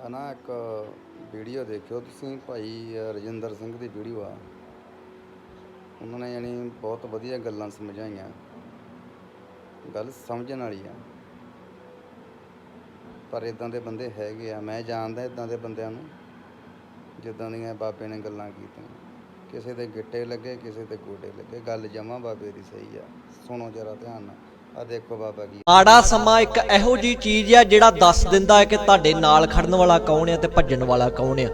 ਆ ਨਾ ਇੱਕ ਵੀਡੀਓ ਦੇਖਿਓ ਤੁਸੀਂ ਭਾਈ ਰਜਿੰਦਰ ਸਿੰਘ ਦੀ ਵੀਡੀਓ ਆ। ਉਹਨਾਂ ਨੇ ਯਾਨੀ ਬਹੁਤ ਵਧੀਆ ਗੱਲਾਂ ਸਮਝਾਈਆਂ। ਗੱਲ ਸਮਝਣ ਵਾਲੀ ਆ। ਪਰ ਇਦਾਂ ਦੇ ਬੰਦੇ ਹੈਗੇ ਆ। ਮੈਂ ਜਾਣਦਾ ਇਦਾਂ ਦੇ ਬੰਦਿਆਂ ਨੂੰ, ਜਿੱਦਾਂ ਦੀਆਂ ਬਾਬੇ ਨੇ ਗੱਲਾਂ ਕੀਤੀਆਂ। ਕਿਸੇ ਦੇ ਗਿੱਟੇ ਲੱਗੇ, ਕਿਸੇ ਦੇ ਗੋਡੇ ਲੱਗੇ। ਗੱਲ ਜਮਾ ਬਾਬੇ ਦੀ ਸਹੀ ਆ। ਸੁਣੋ ਜਰਾ ਧਿਆਨ ਨਾਲ। ਆ ਦੇਖੋ ਬਾਬਾ ਕੀ ਆੜਾ ਸਮਾਂ ਇੱਕ ਇਹੋ ਜੀ ਚੀਜ਼ ਆ ਜਿਹੜਾ ਦੱਸ ਦਿੰਦਾ ਹੈ ਕਿ ਤੁਹਾਡੇ ਨਾਲ ਖੜਨ ਵਾਲਾ ਕੌਣ ਹੈ ਤੇ ਭੱਜਣ ਵਾਲਾ ਕੌਣ ਆ।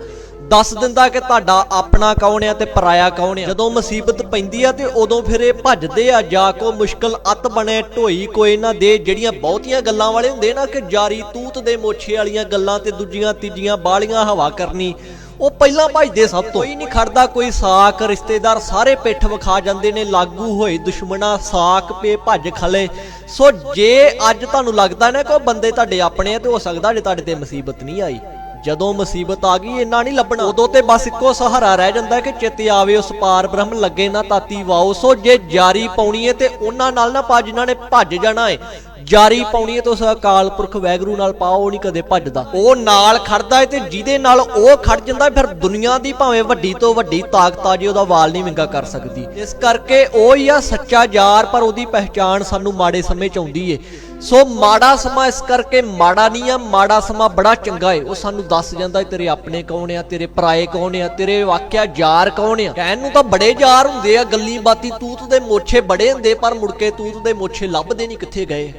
ਦੱਸ ਦਿੰਦਾ ਕਿ ਤੁਹਾਡਾ ਆਪਣਾ ਕੌਣ ਆ ਤੇ ਪਰਾਇਆ ਕੌਣ ਆ। ਜਦੋਂ ਮੁਸੀਬਤ ਪੈਂਦੀ ਆ ਤੇ ਉਦੋਂ ਫਿਰ ਇਹ ਭੱਜਦੇ ਆ ਜਾ ਕੋ ਮੁਸ਼ਕਲ ਅੱਤ ਬਣੇ, ਢੋਈ ਕੋਈ ਨਾ ਦੇ। ਜਿਹੜੀਆਂ ਬਹੁਤੀਆਂ ਗੱਲਾਂ ਵਾਲੇ ਹੁੰਦੇ ਨਾ ਕਿ ਜਾਰੀ ਤੂਤ ਦੇ ਮੋਛੇ ਵਾਲੀਆਂ ਗੱਲਾਂ ਤੇ ਦੂਜੀਆਂ ਤੀਜੀਆਂ ਬਾਲੀਆਂ ਹਵਾ ਕਰਨੀ। ਉਹ ਪਹਿਲਾਂ ਭਜਦੇ ਸਭ ਤੋਂ। ਕੋਈ ਨਹੀਂ ਖੜਦਾ, ਕੋਈ ਸਾਕ, ਰਿਸ਼ਤੇਦਾਰ ਸਾਰੇ ਪਿੱਠ ਵਿਖਾ ਜਾਂਦੇ ਨੇ, ਲਾਗੂ ਹੋਏ ਦੁਸ਼ਮਣਾ, ਸਾਕ ਪੇ ਭੱਜ ਖਲੇ। ਸੋ ਜੇ ਅੱਜ ਤੁਹਾਨੂੰ ਲੱਗਦਾ ਨਾ ਕਿ ਬੰਦੇ ਤੁਹਾਡੇ ਆਪਣੇ ਆ, ਤੇ ਹੋ ਸਕਦਾ ਜੇ ਤੁਹਾਡੇ ਤੇ ਮੁਸੀਬਤ ਨਹੀਂ ਆਈ। ਜਦੋਂ ਮੁਸੀਬਤ ਆ ਗਈ, ਇੰਨਾ ਨਹੀਂ ਲੱਭਣਾ। ਉਦੋਂ ਤੇ ਬਸ ਇੱਕੋ ਸਹਾਰਾ ਰਹਿ ਜਾਂਦਾ ਕਿ ਚਿੱਤ ਆਵੇ, ਉਸ ਪਾਰ ਬ੍ਰਹਮ ਲੱਗੇ ਨਾ ਤਾਤੀ ਵਾਓ। ਸੋ ਜੇ ਜਾਰੀ ਪਾਉਣੀ ਹੈ ਤੇ ਉਹਨਾਂ ਨਾਲ ਨਾ ਪਾ ਜਿਨ੍ਹਾਂ ਨੇ ਭੱਜ ਜਾਣਾ ਏ ਜਾਰੀ ਪਾਉਣੀ ਹੈ ਤਾਂ ਅਕਾਲ ਪੁਰਖ ਵੈਗਰੂ ਨਾਲ ਪਾਓ, ਉਹ ਨਹੀਂ ਕਦੇ ਭੱਜਦਾ। ਉਹ ਨਾਲ ਖੜਦਾ ਹੈ ਤੇ ਜਿਹਦੇ ਨਾਲ ਉਹ ਖੜ ਜਾਂਦਾ, ਫਿਰ ਦੁਨੀਆ ਦੀ ਭਾਵੇਂ ਵੱਡੀ ਤੋਂ ਵੱਡੀ ਤਾਕਤ ਆ ਜੇ, ਉਹਦਾ ਵਾਲ ਨਹੀਂ ਵਿੰਗਾ ਕਰ ਸਕਦੀ। ਇਸ ਕਰਕੇ ਉਹ ਹੀ ਆ ਸੱਚਾ ਯਾਰ, ਪਰ ਉਹਦੀ ਪਹਿਚਾਣ ਸਾਨੂੰ ਮਾੜੇ ਸਮੇਂ ਚ ਆਉਂਦੀ ਏ। ਸੋ ਮਾੜਾ ਸਮਾਂ ਇਸ ਕਰਕੇ ਮਾੜਾ ਨਹੀਂ ਆ, ਮਾੜਾ ਸਮਾਂ ਬੜਾ ਚੰਗਾ ਏ। ਉਹ ਸਾਨੂੰ ਦੱਸ ਜਾਂਦਾ ਤੇਰੇ ਆਪਣੇ ਕੌਣ ਆ, ਤੇਰੇ ਪਰਾਏ ਕੌਣ ਆ, ਤੇਰੇ ਵਾਕਿਆ ਯਾਰ ਕੌਣ ਆ? ਕਹਿਣ ਨੂੰ ਤਾਂ ਬੜੇ ਯਾਰ ਹੁੰਦੇ ਆ, ਗੱਲੀ ਬਾਤੀ ਤੂਤ ਦੇ ਮੋਛੇ ਬੜੇ ਹੁੰਦੇ, ਪਰ ਮੁੜ ਕੇ ਤੂਤ ਦੇ ਮੋਛੇ ਲੱਭਦੇ ਨਹੀਂ ਕਿੱਥੇ ਗਏ।